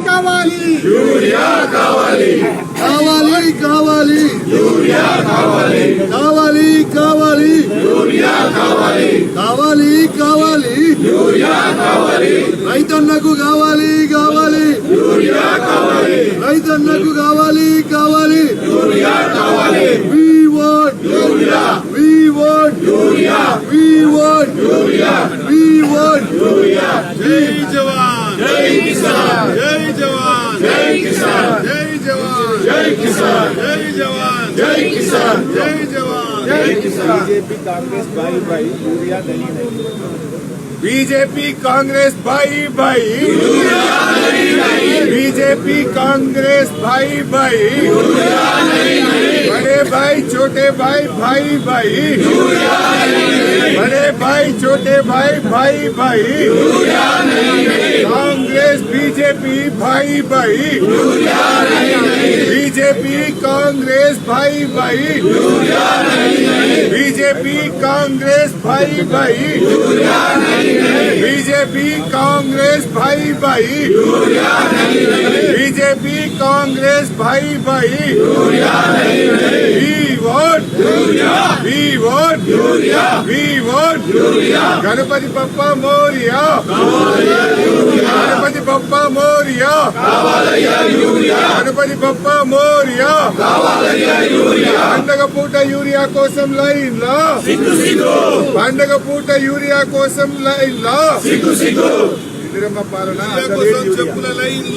కావాలి యూరియా కావాలి కావాలి కావాలి యూరియా కావాలి కావాలి కావాలి యూరియా కావాలి కావాలి కావాలి యూరియా కావాలి రైతన్నకు కావాలి కావాలి యూరియా కావాలి రైతన్నకు కావాలి కావాలి యూరియా కావాలి we want urea we want urea we want urea we want urea జై జవాన్ జై కిసాన్ జై జవాన్ జై కిసాన్ జై జవాన్ జై కిసాన్ జై జవాన్ జై కిసాన్ జై జవాన్ జై కిసాన్ బీజేపీ కాంగ్రెస్ భాయి భాయి యూరియా నహీ నహీ బీజేపీ కాంగ్రెస్ భాయి భాయి బీజేపీ కాంగ్రెస్ భాయి భాయి भाई, छोटे भाई भाई भाई। बड़े भाई, छोटे भाई भाई भाई। कांग्रेस, बीजेपी, भाई भाई। बीजेपी कांग्रेस भाई भाई। बीजेपी कांग्रेस भाई भाई। बीजेपी कांग्रेस भाई भाई। बीजेपी कांग्रेस भाई भाई। want Yuria. We want Yuria. We want Yuria. Ganapati Bappa Moria. Kavalaya Yuria. Ganapati Bappa Moria. Kavalaya Yuria. Ganapati Bappa Moria. Kavalaya Yuria. పండగ పూట యూరియా కోసం లైన్ లా సిగ్గు సిగ్గు పండగ పూట యూరియా కోసం లైన్ లా సిగ్గు సిగ్గు ఇన్ని రమ్మ పాలన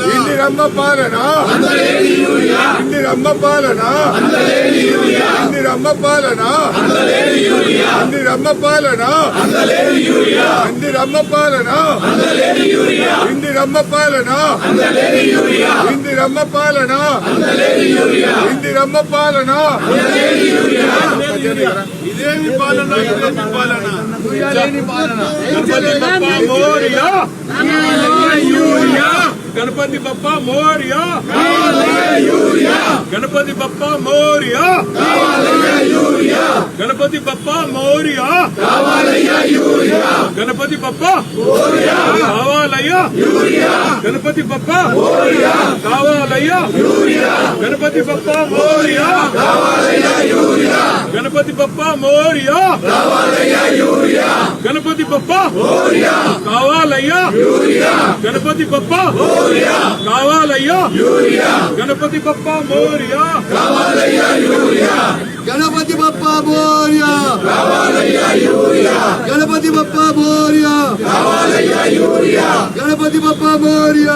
ఇన్ని రమ్మ పాలన ఇన్ని రమ్మ పాలన ఇన్ని రమ్మ పాలన అన్ని రమ్మ పాలన అన్ని రమ్మ పాలన ఇన్ని రమ్మ పాలన ఇన్ని రమ్మ పాలన ఇన్ని రమ్మ పాలన ఇదేమి పాలన ఇదేమి పాలన. Urea urea Ganapati Bappa Morya! Ganapati Bappa Morya! Ganapati Bappa Morya! Ganapati Bappa కావాలయ్యా! గణపతి బప్ప కావాలయ్యా! గణపతి బప్ప మోరియా! గణపతి బప్ప మోరియా! గణపతి బప్ప కావాలయ్యా! గణపతి బప్ప కావాలయ్యా. Ganapati Bappa Morya. Ganapati Bappa Morya Ganapati Bappa Morya Ganapati Bappa Morya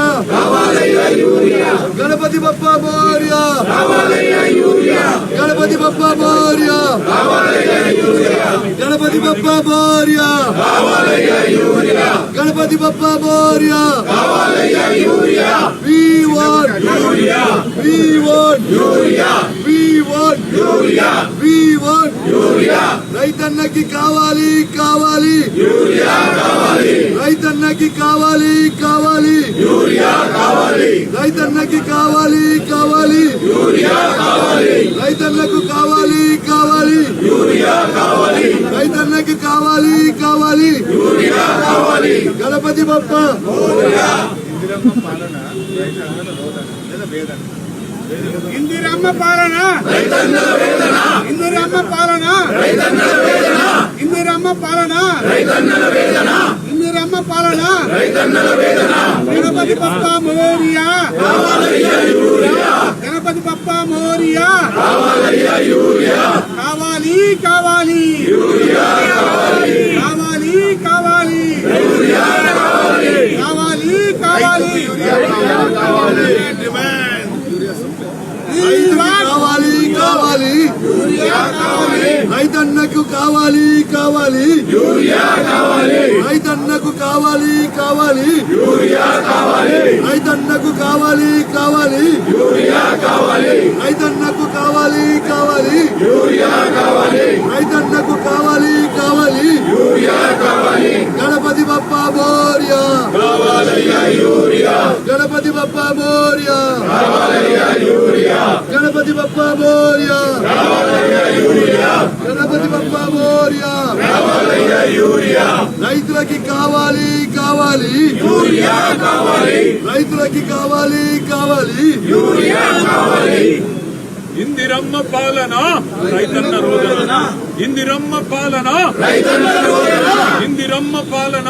Ganapati Bappa Morya Ganapati Bappa Morya Ganapati Bappa Morya Ganapati Bappa Morya we want we want urea. Urea. రైతన్నకి కావాలి కావాలి. Urea కావాలి. రైతన్నకి కావాలి కావాలి. Urea కావాలి. రైతన్నకి కావాలి కావాలి. యూరియా కావాలి. రైతన్నకు కావాలి కావాలి. యూరియా కావాలి. రైతన్నకి కావాలి కావాలి. యూరియా కావాలి. గణపతి బప్ప యూరియా. పాలన లేదా ఇంది రమ్మ పాలన ఇంది రమ్మ పాలన ఇంది రమ్మ పాలన ఇంది రమ్మ పాలన గణపతి పప్ప మోరియా గణపతి పప్ప మోరియా కావాలి కావాలి కావాలి కావాలి రైతన్నకు కావాలి కావాలి. రైతన్నకు కావాలి కావాలి. రైతన్నకు కావాలి కావాలి. రైతన్నకు కావాలి కావాలి. రైతన్నకు కావాలి కావాలి. గణపతి బప్ప మోర్యా గణపతి బప్ప మోర్యా. గణపతి బప్ప మోర్యా. గణపతి బప్ప మోర్యా. రైతులకి కావాలి కావాలి. రైతులకి కావాలి కావాలి. ఇందిరమ్మ పాలన. రైతన్న రోదన. ఇందిరమ్మ పాలన. ఇందిరమ్మ పాలన.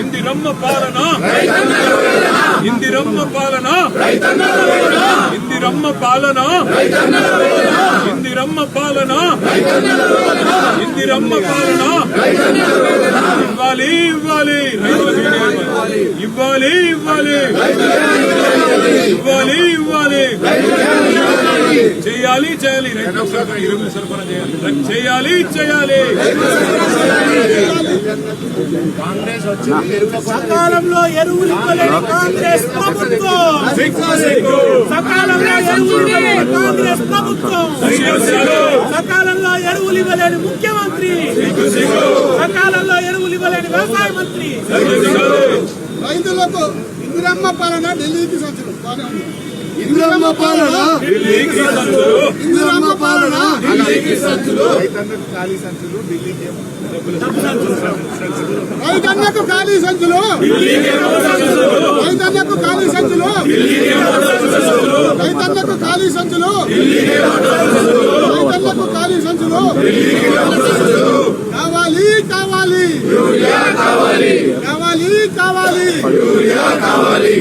ఇందిరమ్మ పాలన. ఇందిరమ్మ పాలన ఇందిరమ్మ పాలన ఇందిరమ్మ పాలన ఇందిరమ్మ పాలన ఇవ్వాలి ఇవ్వాలి రైతులకు ఇవ్వాలి ఇవ్వాలి ఇవ్వాలి ఇవ్వాలి చేయాలి చేయాలి. రైతులకు సరఫరా ఎరువులు సరఫరా చేయాలి. చేయాలి చేయాలి. సకాలంలో ఎరువులు ఇవ్వలేని కాంగ్రెస్ ప్రభుత్వం. సకాలంలో ఎరువులు ఇవ్వలేని కాంగ్రెస్ ప్రభుత్వం. సకాలంలో ఎరువులు ఇవ్వలేని ముఖ్యమంత్రి. సకాలంలో ఎరువులు ఇవ్వలేని వ్యవసాయ మంత్రి. రైతులకు ఇందిరమ్మ పాలన ఢిల్లీకి బాగానే ఉంది. ఇంద్రమ్మ పాలన. ఢిల్లీకి సంచులు, ఇంద్రమ్మ పాలన. రైతన్నకు ఖాళీ సంచులు ఢిల్లీకి. రైతన్నకు ఖాళీ సంచులు. రైతన్నకు ఖాళీ సంచులు. రైతన్నకు ఖాళీ సంచులు. రైతన్నకు ఖాళీ సంచులు. కావాలి కావాలి. కావాలి. కావాలి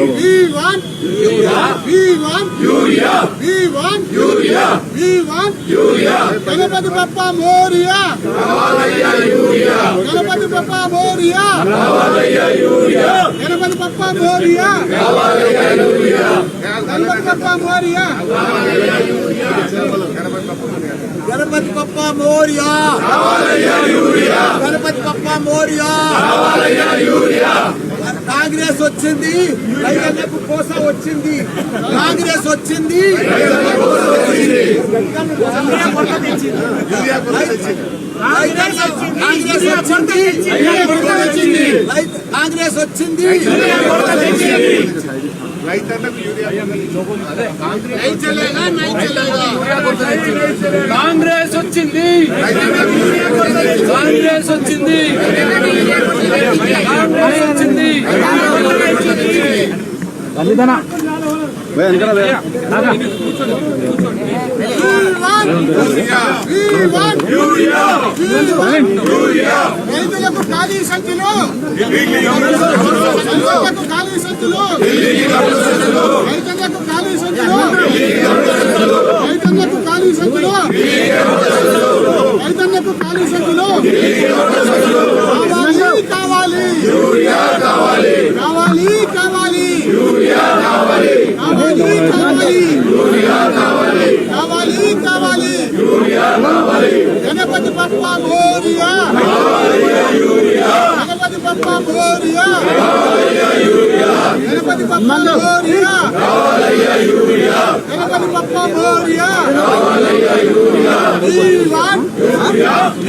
we want urea. We want urea. We want urea. Ganapati Bappa Morya. రావాలయ్యా urea. Ganapati Bappa Morya. రావాలయ్యా యూరియా. గణపతి బప్ప మోరియా. రావాలయ్యా యూరియా. గణపతి బప్ప మోరియా. రావాలయ్యా యూరియా. గణపతి బప్ప మోరియా. కాంగ్రెస్ వచ్చింది రైతన్నకు కోస వచ్చింది. కాంగ్రెస్ వచ్చింది కాంగ్రెస్ వచ్చింది కాంగ్రెస్ వచ్చింది. కాంగ్రెస్ వచ్చింది. కాంగ్రెస్ వచ్చింది. రైతులకు ఖాళీ సంఖ్యలో రైతులకు ఖాళీ సంఖ్యలో రైతులకు ఖాళీ సంఖ్యలో రైతన్నకు ఖాళీ సంఖ్యలో రైతన్నకు ఖాళీ సంఖ్యలో కావాలి యూరియా కావాలి కావాలి కావాలి యూరియా కావాలి కావాలి కావాలి యూరియా కావాలి కావాలి కావాలి యూరియా కావాలి గణపతి బప్పా మోరియా కావాలి యూరియా పప్ప మోరియా కావాలయ్యా urea. Ganapati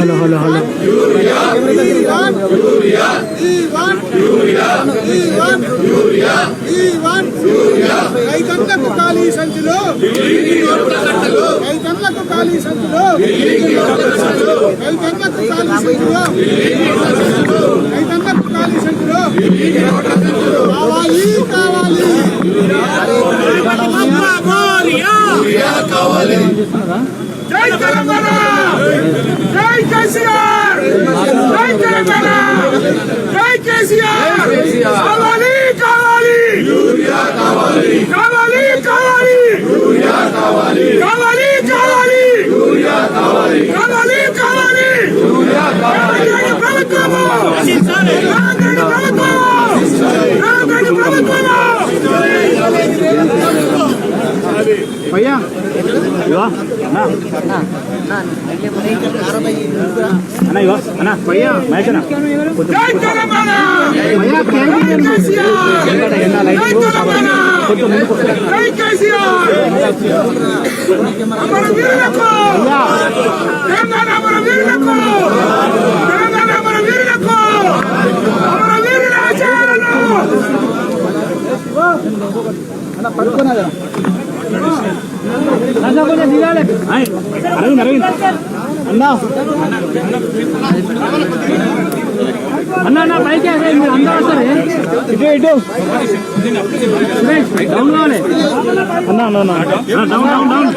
hello hello hello. Urea. We want urea. We want urea. We want urea. We want urea. ఐదంతకు ఖాళీ సంచిలో. ఐదంతకు ఖాళీ సంచిలో. ఐదంతకు ఖాళీ సంచిలో. ఐదంతకు కావాలి కావాలి జై తెలంగాణ. జై కేసీఆర్. జై తెలంగాణ. జై కేసీఆర్. కావాలి కావాలి. కావాలి కావాలి. కావాలి. भैया ఇగో అన్నా అన్నా అన్నా ఇగో అన్నా భయ్యా మేకనా భయ్యా కొంచెం ముందుకు భయ్యా అమర వీరులకు! అమర వీరుల ఆచారాలు! పట్టుకున్నా ఆచారాలను అన్న అన్న పైకి మీరు అందరూ వస్తారు. ఇటు ఇటు. డౌన్ కావాలి అన్న అన్న అన్న. Down down down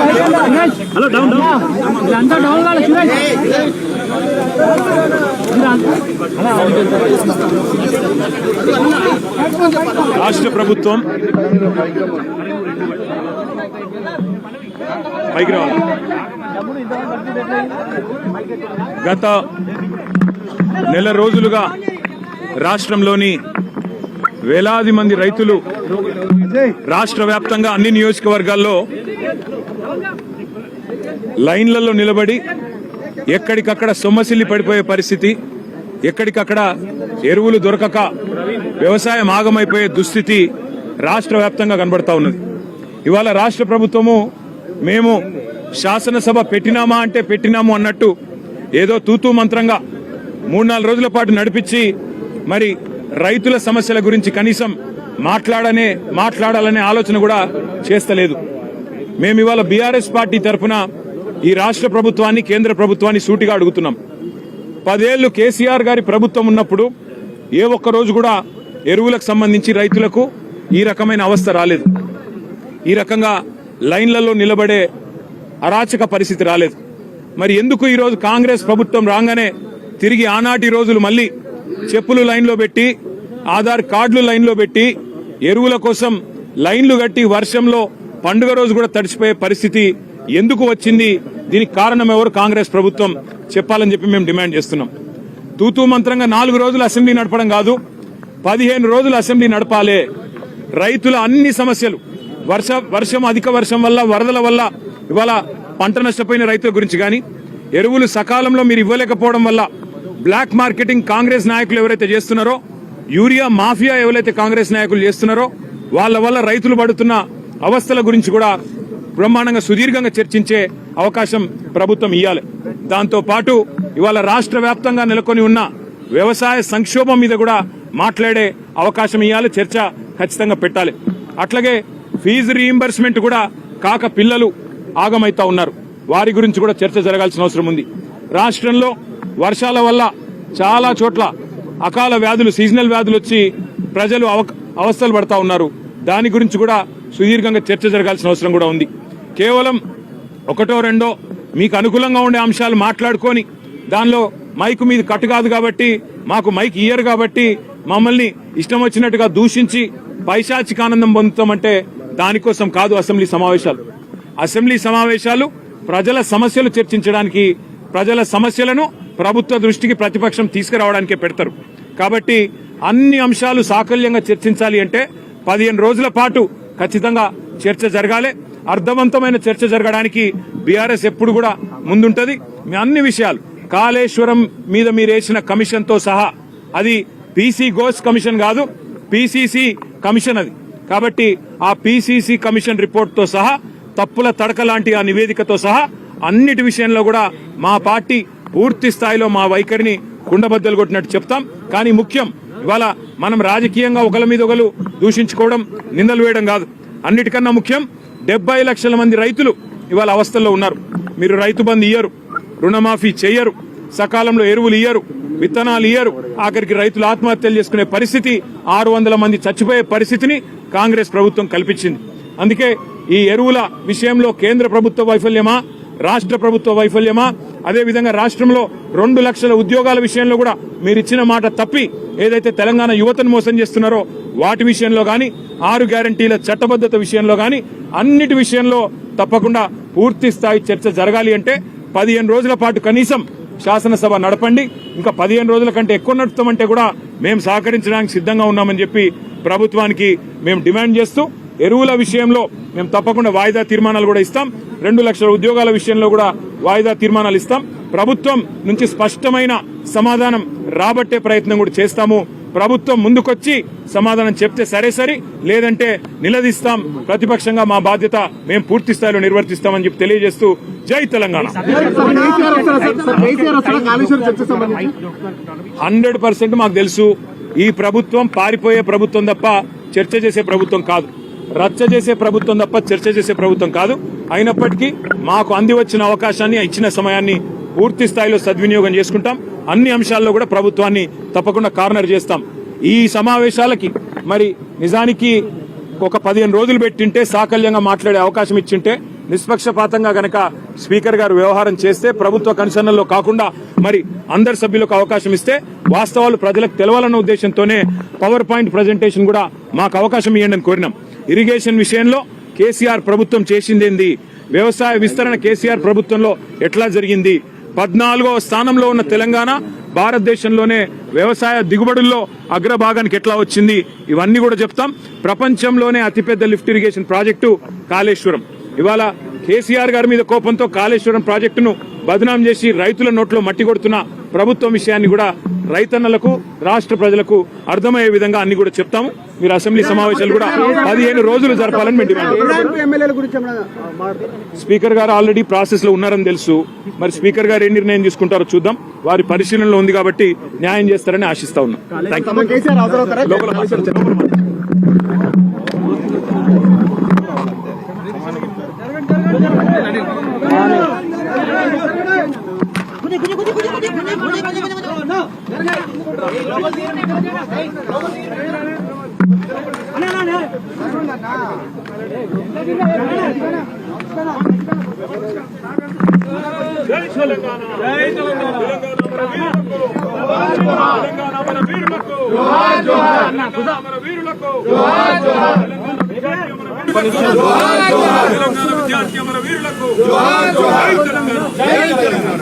hello down down ఇదంతా డౌన్ కావాలి సురేష్. రాష్ట్ర ప్రభుత్వం. పైకి రావాలి. గత నెల రోజులుగా రాష్ట్రంలోని వేలాది మంది రైతులు రాష్ట్ర వ్యాప్తంగా అన్ని నియోజకవర్గాల్లో లైన్లలో నిలబడి ఎక్కడికక్కడ సొమ్మసిల్లి పడిపోయే పరిస్థితి ఎక్కడికక్కడ ఎరువులు దొరకక వ్యవసాయం ఆగమైపోయే దుస్థితి రాష్ట్ర వ్యాప్తంగా కనబడతా ఉన్నది. ఇవాళ రాష్ట్ర ప్రభుత్వము మేము శాసనసభ పెట్టినామా అంటే పెట్టినాము అన్నట్టు ఏదో తూతూ మంత్రంగా మూడు నాలుగు రోజుల పాటు నడిపించి మరి రైతుల సమస్యల గురించి కనీసం మాట్లాడనే మాట్లాడాలనే ఆలోచన కూడా చేస్తలేదు. మేము ఇవాళ బీఆర్ఎస్ పార్టీ తరఫున ఈ రాష్ట్ర ప్రభుత్వాన్ని కేంద్ర ప్రభుత్వాన్ని సూటిగా అడుగుతున్నాం. పదేళ్ళు కేసీఆర్ గారి ప్రభుత్వం ఉన్నప్పుడు ఏ ఒక్క రోజు కూడా ఎరువులకు సంబంధించి రైతులకు ఈ రకమైన అవస్థ రాలేదు. ఈ రకంగా లైన్లలో నిలబడే అరాచక పరిస్థితి రాలేదు. మరి ఎందుకు ఈరోజు కాంగ్రెస్ ప్రభుత్వం రాగానే తిరిగి ఆనాటి రోజులు మళ్ళీ చెప్పులు లైన్లో పెట్టి ఆధార్ కార్డులు లైన్లో పెట్టి ఎరువుల కోసం లైన్లు కట్టి వర్షంలో పండుగ రోజు కూడా తడిచిపోయే పరిస్థితి ఎందుకు వచ్చింది? దీనికి కారణం ఎవరు? కాంగ్రెస్ ప్రభుత్వం. చెప్పాలని చెప్పి మేము డిమాండ్ చేస్తున్నాం. తూతూ మంత్రంగా నాలుగు రోజులు అసెంబ్లీ నడపడం కాదు పదిహేను రోజులు అసెంబ్లీ నడపాలే. రైతుల అన్ని సమస్యలు వర్ష వర్షం అధిక వర్షం వల్ల వరదల వల్ల ఇవాళ పంట నష్టపోయిన రైతుల గురించి కానీ ఎరువులు సకాలంలో మీరు ఇవ్వలేకపోవడం వల్ల బ్లాక్ మార్కెటింగ్ కాంగ్రెస్ నాయకులు ఎవరైతే చేస్తున్నారో యూరియా మాఫియా ఎవరైతే కాంగ్రెస్ నాయకులు చేస్తున్నారో వాళ్ళ వల్ల రైతులు పడుతున్న అవస్థల గురించి కూడా బ్రహ్మాండంగా సుదీర్ఘంగా చర్చించే అవకాశం ప్రభుత్వం ఇవ్వాలి దాంతో పాటు ఇవాళ రాష్ట్ర వ్యాప్తంగా నెలకొని ఉన్న వ్యవసాయ సంక్షోభం మీద కూడా మాట్లాడే అవకాశం ఇవ్వాలి చర్చ ఖచ్చితంగా పెట్టాలి. అట్లాగే ఫీజు రీయింబర్స్మెంట్ కూడా కాక పిల్లలు ఆగమైతా ఉన్నారు. వారి గురించి కూడా చర్చ జరగాల్సిన అవసరం ఉంది. రాష్ట్రంలో వర్షాల వల్ల చాలా చోట్ల అకాల వ్యాధులు సీజనల్ వ్యాధులు వచ్చి ప్రజలు అవ- అవస్థలు పడతా ఉన్నారు. దాని గురించి కూడా సుదీర్ఘంగా చర్చ జరగాల్సిన అవసరం కూడా ఉంది. కేవలం ఒకటో రెండో మీకు అనుకూలంగా ఉండే అంశాలు మాట్లాడుకొని దానిలో మైక్ మీద కట్టు కాదు కాబట్టి మాకు మైక్ ఇయ్యరు కాబట్టి మమ్మల్ని ఇష్టం వచ్చినట్టుగా దూషించి పైశాచిక ఆనందం పొందుతామంటే దానికోసం కాదు అసెంబ్లీ సమావేశాలు. అసెంబ్లీ సమావేశాలు ప్రజల సమస్యలు చర్చించడానికి ప్రజల సమస్యలను ప్రభుత్వ దృష్టికి ప్రతిపక్షం తీసుకురావడానికే పెడతారు. కాబట్టి అన్ని అంశాలు సాకల్యంగా చర్చించాలి అంటే పదిహేను రోజుల పాటు ఖచ్చితంగా చర్చ జరగాలి. అర్థవంతమైన చర్చ జరగడానికి బీఆర్ఎస్ ఎప్పుడు కూడా ముందుంటది. మీ అన్ని విషయాలు కాళేశ్వరం మీద మీరు వేసిన సహా అది పీసీ గోస్ కమిషన్ కాదు పీసీసీ కమిషన్ అది. కాబట్టి ఆ పీసీసీ కమిషన్ రిపోర్ట్తో సహా తప్పుల తడక లాంటి ఆ నివేదికతో సహా అన్నిటి విషయంలో కూడా మా పార్టీ పూర్తి స్థాయిలో మా వైఖరిని కుండబద్దలు కొట్టినట్టు చెప్తాం. కానీ ముఖ్యం ఇవాళ మనం రాజకీయంగా ఒకరి మీద ఒకరు దూషించుకోవడం నిందలు వేయడం కాదు. అన్నిటికన్నా ముఖ్యం డెబ్బై లక్షల మంది రైతులు ఇవాళ అవస్థల్లో ఉన్నారు. మీరు రైతు బంద్ ఇయ్యరు రుణమాఫీ చేయరు సకాలంలో ఎరువులు ఇయ్యరు విత్తనాలు ఇయ్యరు. ఆఖరికి రైతులు ఆత్మహత్యలు చేసుకునే పరిస్థితి ఆరు వందల మంది చచ్చిపోయే పరిస్థితిని కాంగ్రెస్ ప్రభుత్వం కల్పించింది. అందుకే ఈ ఎరువుల విషయంలో కేంద్ర ప్రభుత్వ వైఫల్యమా రాష్ట్ర ప్రభుత్వ వైఫల్యమా? అదేవిధంగా రాష్ట్రంలో రెండు లక్షల ఉద్యోగాల విషయంలో కూడా మీరు ఇచ్చిన మాట తప్పి ఏదైతే తెలంగాణ యువతను మోసం చేస్తున్నారో వాటి విషయంలో కానీ ఆరు గ్యారంటీల చట్టబద్ధత విషయంలో కానీ అన్నిటి విషయంలో తప్పకుండా పూర్తి స్థాయి చర్చ జరగాలి అంటే పదిహేను రోజుల పాటు కనీసం శాసనసభ నడపండి. ఇంకా పదిహేను రోజుల కంటే ఎక్కువ నడుపుతామంటే కూడా మేము సహకరించడానికి సిద్ధంగా ఉన్నామని చెప్పి ప్రభుత్వానికి మేము డిమాండ్ చేస్తూ ఎరువుల విషయంలో మేము తప్పకుండా వాయిదా తీర్మానాలు కూడా ఇస్తాం. రెండు లక్షల ఉద్యోగాల విషయంలో కూడా వాయిదా తీర్మానాలు ఇస్తాం. ప్రభుత్వం నుంచి స్పష్టమైన సమాధానం రాబట్టే ప్రయత్నం కూడా చేస్తాము. ప్రభుత్వం ముందుకొచ్చి సమాధానం చెప్తే సరే సరి లేదంటే నిలదీస్తాం. ప్రతిపక్షంగా మా బాధ్యత మేము పూర్తి స్థాయిలో నిర్వర్తిస్తామని చెప్పి తెలియజేస్తూ జై తెలంగాణ. హండ్రెడ్ పర్సెంట్ మాకు తెలుసు. ఈ ప్రభుత్వం పారిపోయే ప్రభుత్వం తప్ప చర్చ చేసే ప్రభుత్వం కాదు. రచ్చ చేసే ప్రభుత్వం తప్ప చర్చ చేసే ప్రభుత్వం కాదు. అయినప్పటికీ మాకు అంది వచ్చిన అవకాశాన్ని ఇచ్చిన సమయాన్ని పూర్తి స్థాయిలో సద్వినియోగం చేసుకుంటాం. అన్ని అంశాల్లో కూడా ప్రభుత్వాన్ని తప్పకుండా కార్నర్ చేస్తాం. ఈ సమావేశాలకి మరి నిజానికి ఒక పదిహేను రోజులు పెట్టింటే సాకల్యంగా మాట్లాడే అవకాశం ఇచ్చింటే నిష్పక్షపాతంగా గనక స్పీకర్ గారు వ్యవహారం చేస్తే ప్రభుత్వ కన్సర్నల్లో కాకుండా మరి అందరి సభ్యులకు అవకాశం ఇస్తే వాస్తవాలు ప్రజలకు తెలవాలన్న ఉద్దేశంతోనే పవర్ పాయింట్ ప్రజెంటేషన్ కూడా మాకు అవకాశం ఇవ్వండి అని కోరినాం. ఇరిగేషన్ విషయంలో కేసీఆర్ ప్రభుత్వం చేసిందేంది వ్యవసాయ విస్తరణ కేసీఆర్ ప్రభుత్వంలో ఎట్లా జరిగింది? పద్నాలుగో స్థానంలో ఉన్న తెలంగాణ భారతదేశంలోనే వ్యవసాయ దిగుబడుల్లో అగ్రభాగానికి ఎట్లా వచ్చింది? ఇవన్నీ కూడా చెప్తాం. ప్రపంచంలోనే అతిపెద్ద లిఫ్ట్ ఇరిగేషన్ ప్రాజెక్టు కాళేశ్వరం. ఇవాళ కేసీఆర్ గారి మీద కోపంతో కాళేశ్వరం ప్రాజెక్టును బదనాం చేసి రైతుల నోట్లో మట్టి కొడుతున్న ప్రభుత్వం విషయాన్ని కూడా రైతన్నలకు రాష్ట్ర ప్రజలకు అర్థమయ్యే విధంగా అన్ని కూడా చెప్తాము. మీరు అసెంబ్లీ సమావేశాలు కూడా పదిహేను రోజులు జరపాలని మేము డిమాండ్ స్పీకర్ గారు ఆల్రెడీ ప్రాసెస్లో ఉన్నారని తెలుసు. మరి స్పీకర్ గారు ఏ నిర్ణయం తీసుకుంటారో చూద్దాం. వారి పరిశీలనలో ఉంది కాబట్టి న్యాయం చేస్తారని ఆశిస్తా ఉన్నాం. Thank you. జై తెలంగాణ జై తెలంగాణ మన వీరులకు తెలంగాణ మన వీరులకు తెలంగాణ విద్యార్థి మన వీరులకు జై తెలంగాణ